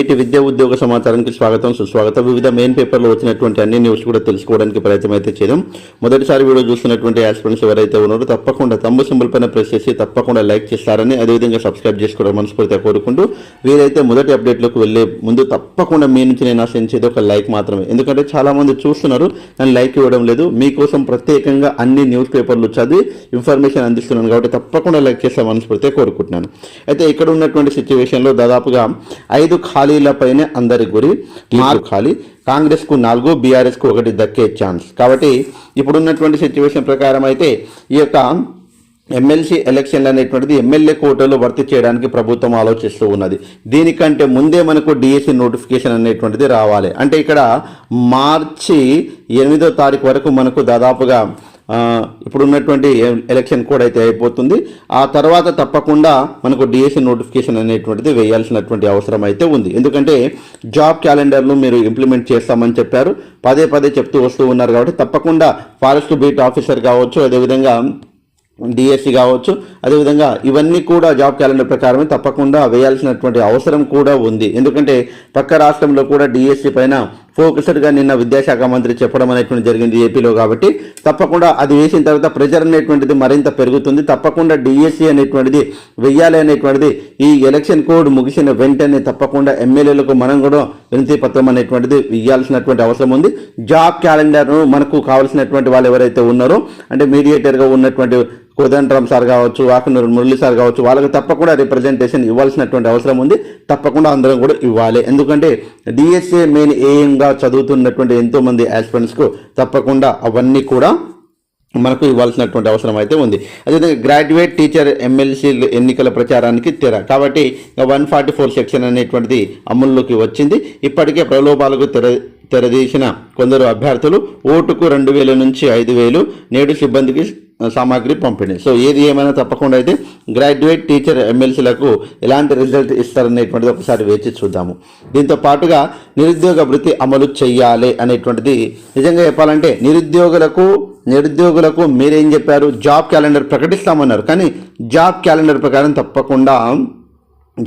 నేటి విద్యా ఉద్యోగ సమాచారానికి స్వాగతం సుస్వాగతం. వివిధ మెయిన్ పేపర్లో వచ్చినటువంటి అన్ని న్యూస్ కూడా తెలుసుకోవడానికి ప్రయత్నం అయితే చేద్దాం. మొదటిసారి వీడియో చూస్తున్నటువంటి యాస్పిరెంట్స్ ఎవరైతే ఉన్నారో తప్పకుండా తమ్ము సింబల్ పైన ప్రెస్ చేసి తప్పకుండా లైక్ చేస్తారని అదేవిధంగా సబ్స్క్రైబ్ చేసుకోవడం మనస్ఫూర్తిగా కోరుకుంటూ వీరైతే మొదటి అప్డేట్లోకి వెళ్ళే ముందు తప్పకుండా మీ నుంచి నేను ఆశించేది ఒక లైక్ మాత్రమే. ఎందుకంటే చాలామంది చూస్తున్నారు కానీ లైక్ ఇవ్వడం లేదు. మీకోసం ప్రత్యేకంగా అన్ని న్యూస్ పేపర్లు చదివి ఇన్ఫర్మేషన్ అందిస్తున్నాను కాబట్టి తప్పకుండా లైక్ చేస్తే మనస్ఫూర్తిగా కోరుకుంటున్నాను. అయితే ఇక్కడ ఉన్నటువంటి సిచ్యువేషన్లో దాదాపుగా ఐదు ఖాళీలపైనే అందరి గురి నాలుగు ఖాళీ. కాంగ్రెస్కు నాలుగు బీఆర్ఎస్కు ఒకటి దక్కే ఛాన్స్. కాబట్టి ఇప్పుడున్నటువంటి సిచ్యువేషన్ ప్రకారం అయితే ఈ యొక్క ఎమ్మెల్సీ ఎలక్షన్లు అనేటువంటిది ఎమ్మెల్యే కోటాలో భర్తీ చేయడానికి ప్రభుత్వం ఆలోచిస్తూ ఉన్నది. దీనికంటే ముందే మనకు డిఎస్సి నోటిఫికేషన్ అనేటువంటిది రావాలి. అంటే ఇక్కడ మార్చి ఎనిమిదో తారీఖు వరకు మనకు దాదాపుగా ఇప్పుడున్నటువంటి ఎలక్షన్ కోడ్ అయితే అయిపోతుంది. ఆ తర్వాత తప్పకుండా మనకు డిఎస్సి నోటిఫికేషన్ అనేటువంటిది వేయాల్సినటువంటి అవసరం అయితే ఉంది. ఎందుకంటే జాబ్ క్యాలెండర్లు మీరు ఇంప్లిమెంట్ చేస్తామని చెప్పారు. పదే పదే చెప్తూ వస్తూ ఉన్నారు కాబట్టి తప్పకుండా ఫారెస్ట్ బీట్ ఆఫీసర్ కావచ్చు అదేవిధంగా డిఎస్సి కావచ్చు అదేవిధంగా ఇవన్నీ కూడా జాబ్ క్యాలెండర్ ప్రకారమే తప్పకుండా వేయాల్సినటువంటి అవసరం కూడా ఉంది. ఎందుకంటే పక్క రాష్ట్రంలో కూడా డిఎస్సి పైన ఫోకస్డ్గా నిన్న విద్యాశాఖ మంత్రి చెప్పడం అనేటువంటి జరిగింది ఏపీలో కాబట్టి తప్పకుండా అది వేసిన తర్వాత ప్రెజర్ అనేటువంటిది మరింత పెరుగుతుంది. తప్పకుండా డిఎస్సి అనేటువంటిది వెయ్యాలి అనేటువంటిది ఈ ఎలక్షన్ కోడ్ ముగిసిన వెంటనే తప్పకుండా ఎమ్మెల్యేలకు మనం కూడా వినతి పత్రం అనేటువంటిది ఇవ్వాల్సినటువంటి అవసరం ఉంది. జాబ్ క్యాలెండర్ను మనకు కావాల్సినటువంటి వాళ్ళు ఎవరైతే ఉన్నారో అంటే మీడియేటర్గా ఉన్నటువంటి కోదండరామ్ సార్ కావచ్చు ఆకునూరు మురళి సార్ కావచ్చు వాళ్ళకి తప్పకుండా రిప్రజెంటేషన్ ఇవ్వాల్సినటువంటి అవసరం ఉంది. తప్పకుండా అందరం కూడా ఇవ్వాలి. ఎందుకంటే డిఎస్ఏ మెయిన్ ఏఎంగా చదువుతున్నటువంటి ఎంతోమంది ఆస్పిరెంట్స్కు తప్పకుండా అవన్నీ కూడా మనకు ఇవ్వాల్సినటువంటి అవసరం అయితే ఉంది. అదేవిధంగా గ్రాడ్యుయేట్ టీచర్ ఎమ్మెల్సీ ఎన్నికల ప్రచారానికి తెర. కాబట్టి వన్ ఫార్టీ ఫోర్ సెక్షన్ అనేటువంటిది అమల్లోకి వచ్చింది. ఇప్పటికే ప్రలోభాలకు తెర తెరదీసిన కొందరు అభ్యర్థులు ఓటుకు రెండు వేల నుంచి ఐదు వేలు నేడు సిబ్బందికి సామాగ్రి పంపిణీ. సో ఏది ఏమైనా తప్పకుండా అయితే గ్రాడ్యుయేట్ టీచర్ ఎమ్మెల్సీలకు ఎలాంటి రిజల్ట్ ఇస్తారనేటువంటిది ఒకసారి వేచి చూద్దాము. దీంతో పాటుగా నిరుద్యోగ వృత్తి అమలు చేయాలి అనేటువంటిది నిజంగా చెప్పాలంటే నిరుద్యోగులకు నిరుద్యోగులకు మీరేం చెప్పారు? జాబ్ క్యాలెండర్ ప్రకటిస్తామన్నారు. కానీ జాబ్ క్యాలెండర్ ప్రకారం తప్పకుండా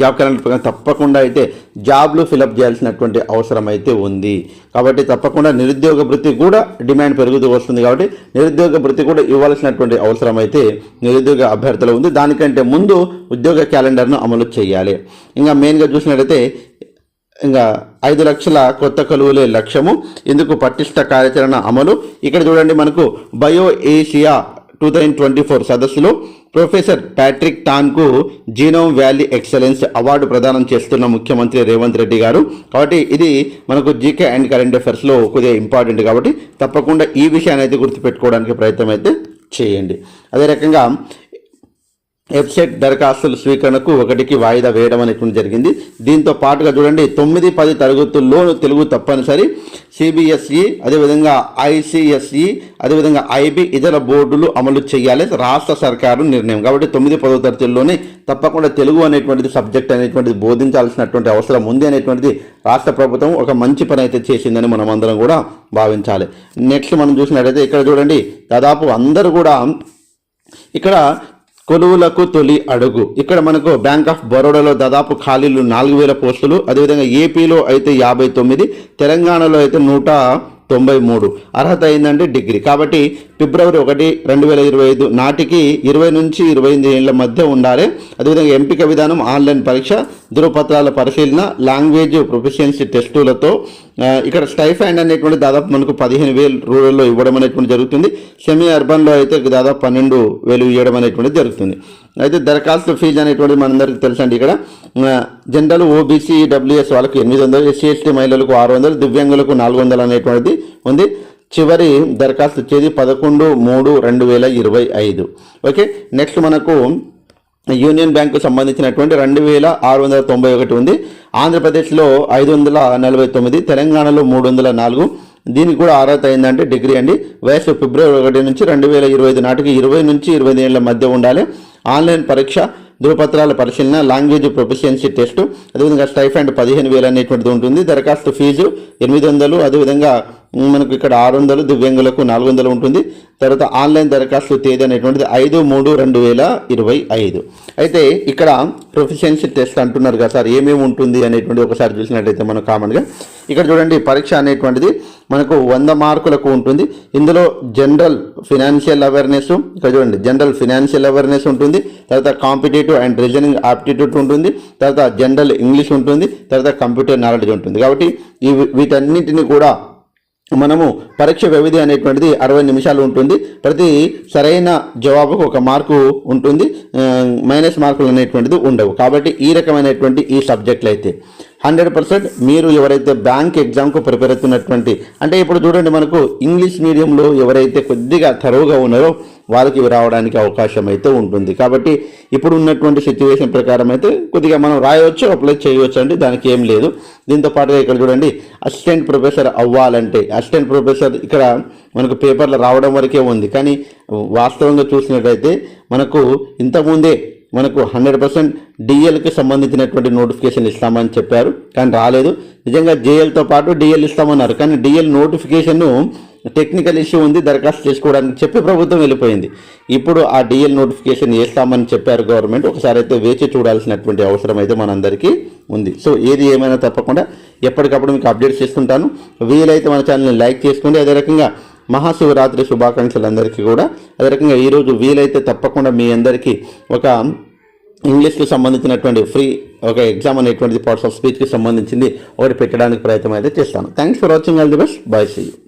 జాబ్ క్యాలెండర్ ప్రకారం తప్పకుండా అయితే జాబ్లు ఫిలప్ చేయాల్సినటువంటి అవసరం అయితే ఉంది. కాబట్టి తప్పకుండా నిరుద్యోగ వృత్తి కూడా డిమాండ్ పెరుగుతూ వస్తుంది కాబట్టి నిరుద్యోగ వృత్తి కూడా ఇవ్వాల్సినటువంటి అవసరం అయితే నిరుద్యోగ అభ్యర్థులు ఉంది. దానికంటే ముందు ఉద్యోగ క్యాలెండర్ను అమలు చేయాలి. ఇంకా మెయిన్గా చూసినట్టయితే ఇంకా ఐదు లక్షల కొత్త కలువులే లక్ష్యము. ఇందుకు పటిష్ట కార్యాచరణ అమలు. ఇక్కడ చూడండి మనకు bio Asia two thousand twenty four సదస్సులో ప్రొఫెసర్ ప్యాట్రిక్ టాన్కు జీనోమ్ వ్యాలీ ఎక్సలెన్స్ అవార్డు ప్రదానం చేస్తున్న ముఖ్యమంత్రి రేవంత్ రెడ్డి గారు. కాబట్టి ఇది మనకు జీకే అండ్ కరెంట్ అఫైర్స్లో కొద్దిగా ఇంపార్టెంట్ కాబట్టి తప్పకుండా ఈ విషయాన్ని అయితే గుర్తుపెట్టుకోవడానికి ప్రయత్నం అయితే చేయండి. అదే రకంగా వెబ్సైట్ దరఖాస్తుల స్వీకరణకు ఒకటికి వాయిదా వేయడం అనేటువంటి జరిగింది. దీంతో పాటుగా చూడండి తొమ్మిది పది తరగతుల్లో తెలుగు తప్పనిసరి. సిబిఎస్ఈ అదేవిధంగా ఐసిఎస్ఈ అదేవిధంగా ఐబి ఇతర బోర్డులు అమలు చేయాలి రాష్ట్ర సర్కారు నిర్ణయం. కాబట్టి తొమ్మిది పదో తరగతుల్లోనే తప్పకుండా తెలుగు అనేటువంటిది సబ్జెక్ట్ అనేటువంటిది బోధించాల్సినటువంటి అవసరం ఉంది అనేటువంటిది రాష్ట్ర ప్రభుత్వం ఒక మంచి పని అయితే చేసిందని మనం అందరం కూడా భావించాలి. నెక్స్ట్ మనం చూసినట్లయితే ఇక్కడ చూడండి దాదాపు అందరూ కూడా ఇక్కడ కొలువులకు తొలి అడుగు. ఇక్కడ మనకు బ్యాంక్ ఆఫ్ బరోడాలో దాదాపు ఖాళీలు నాలుగు వేల పోస్టులు. అదేవిధంగా ఏపీలో అయితే యాభై తొమ్మిది తెలంగాణలో అయితే నూట తొంభై మూడు. అర్హత అయిందంటే డిగ్రీ. కాబట్టి ఫిబ్రవరి ఒకటి రెండు వేల ఇరవై ఐదు నాటికి ఇరవై నుంచి ఇరవై ఎనిమిది ఏళ్ళ మధ్య ఉండాలి. అదేవిధంగా ఎంపిక విధానం ఆన్లైన్ పరీక్ష ధృవపత్రాల పరిశీలన లాంగ్వేజ్ ప్రొఫిషియన్సీ టెస్టులతో. ఇక్కడ స్టైఫైండ్ అనేటువంటి దాదాపు మనకు పదిహేను వేలు రూరల్లో ఇవ్వడం అనేటువంటి జరుగుతుంది. సెమీ అర్బన్లో అయితే దాదాపు పన్నెండు వేలు ఇవ్వడం అనేటువంటిది జరుగుతుంది. అయితే దరఖాస్తు ఫీజు అనేటువంటి మనందరికీ తెలుసండి ఇక్కడ. జనరల్ ఓబీసీ డబ్ల్యూఎస్ వాళ్ళకి ఎనిమిది వందలు ఎస్సీ ఎస్టీ మహిళలకు ఆరు వందలు దివ్యాంగులకు నాలుగు వందలు అనేటువంటిది ఉంది. చివరి దరఖాస్తు తేదీ పదకొండు మూడు రెండు వేల ఇరవై ఐదు. ఓకే? నెక్స్ట్ మనకు యూనియన్ బ్యాంకు సంబంధించినటువంటి రెండు వేల ఆరు వందల తొంభై ఒకటి ఉంది. ఆంధ్రప్రదేశ్లో ఐదు వందల నలభై తొమ్మిది తెలంగాణలో మూడు వందల నాలుగు. దీనికి కూడా అర్హత అయిందంటే డిగ్రీ అండి. వయసు ఫిబ్రవరి ఒకటి నుంచి రెండు వేల ఇరవై ఐదు నాటికి ఇరవై నుంచి ఇరవై ఐదు మధ్య ఉండాలి. ఆన్లైన్ పరీక్ష ధృవపత్రాల పరిశీలన లాంగ్వేజ్ ప్రొఫిషియన్సీ టెస్ట్ అదేవిధంగా స్టైఫండ్ పదిహేను వేలు అనేటువంటిది ఉంటుంది. దరఖాస్తు ఫీజు ఎనిమిది వందలు అదేవిధంగా మనకు ఇక్కడ ఆరు వందలు దివ్యాంగులకు నాలుగు వందలు ఉంటుంది. తర్వాత ఆన్లైన్ దరఖాస్తు తేదీ అనేటువంటిది ఐదు మూడు రెండు వేల ఇరవై ఐదు. అయితే ఇక్కడ ప్రొఫిషియన్సీ టెస్ట్ అంటున్నారు కదా సార్ ఏమేమి ఉంటుంది అనేటువంటిది ఒకసారి చూసినట్టయితే మనం కామన్గా ఇక్కడ చూడండి పరీక్ష అనేటువంటిది మనకు వంద మార్కులకు ఉంటుంది. ఇందులో జనరల్ ఫినాన్షియల్ అవేర్నెస్ ఇక్కడ చూడండి జనరల్ ఫినాన్షియల్ అవేర్నెస్ ఉంటుంది. తర్వాత కాంపిటేటివ్ అండ్ రీజనింగ్ ఆప్టిట్యూడ్ ఉంటుంది. తర్వాత జనరల్ ఇంగ్లీష్ ఉంటుంది. తర్వాత కంప్యూటర్ నాలెడ్జ్ ఉంటుంది. కాబట్టి ఈ వీటన్నిటిని కూడా మనము పరీక్ష వ్యవధి అనేటువంటిది అరవై నిమిషాలు ఉంటుంది. ప్రతి సరైన జవాబుకు ఒక మార్కు ఉంటుంది. మైనస్ మార్కులు అనేటువంటిది ఉండవు. కాబట్టి ఈ రకమైనటువంటి ఈ సబ్జెక్టులు అయితే హండ్రెడ్ పర్సెంట్ మీరు ఎవరైతే బ్యాంక్ ఎగ్జామ్కు ప్రిపేర్ అవుతున్నటువంటి అంటే ఇప్పుడు చూడండి మనకు ఇంగ్లీష్ మీడియంలో ఎవరైతే కొద్దిగా తరువుగా ఉన్నారో వాళ్ళకి ఇవి రావడానికి అవకాశం అయితే ఉంటుంది. కాబట్టి ఇప్పుడు ఉన్నటువంటి సిచ్యువేషన్ ప్రకారం అయితే కొద్దిగా మనం రాయవచ్చు అప్లై చేయవచ్చు అండి దానికి ఏం లేదు. దీంతో పాటుగా ఇక్కడ చూడండి అసిస్టెంట్ ప్రొఫెసర్ అవ్వాలంటే అసిస్టెంట్ ప్రొఫెసర్ ఇక్కడ మనకు పేపర్లు రావడం వరకే ఉంది. కానీ వాస్తవంగా చూసినట్లయితే మనకు ఇంతకుముందే మనకు హండ్రెడ్ పర్సెంట్ డిఎల్కి సంబంధించినటువంటి నోటిఫికేషన్ ఇస్తామని చెప్పారు. కానీ రాలేదు. నిజంగా జేఎల్తో పాటు డిఎల్ ఇస్తామన్నారు. కానీ డిఎల్ నోటిఫికేషన్ టెక్నికల్ ఇష్యూ ఉంది దరఖాస్తు చేసుకోవడానికి చెప్పి ప్రభుత్వం వెళ్ళిపోయింది. ఇప్పుడు ఆ డిఎల్ నోటిఫికేషన్ వేస్తామని చెప్పారు గవర్నమెంట్. ఒకసారి అయితే వేచి చూడాల్సినటువంటి అవసరం అయితే మనందరికీ ఉంది. సో ఏది ఏమైనా తప్పకుండా ఎప్పటికప్పుడు మీకు అప్డేట్స్ చేస్తుంటాను వీలైతే మన ఛానల్ని లైక్ చేసుకోండి. అదే రకంగా మహాశివరాత్రి శుభాకాంక్షలు అందరికీ కూడా. అదే రకంగా ఈరోజు వీలైతే తప్పకుండా మీ అందరికీ ఒక ఇంగ్లీష్కి సంబంధించినటువంటి ఫ్రీ ఒక ఎగ్జామ్ అనేటువంటిది పార్ట్స్ ఆఫ్ స్పీచ్కి సంబంధించింది ఒకటి పెట్టడానికి ప్రయత్నం అయితే చేస్తాను. Thanks for watching all the best bye see you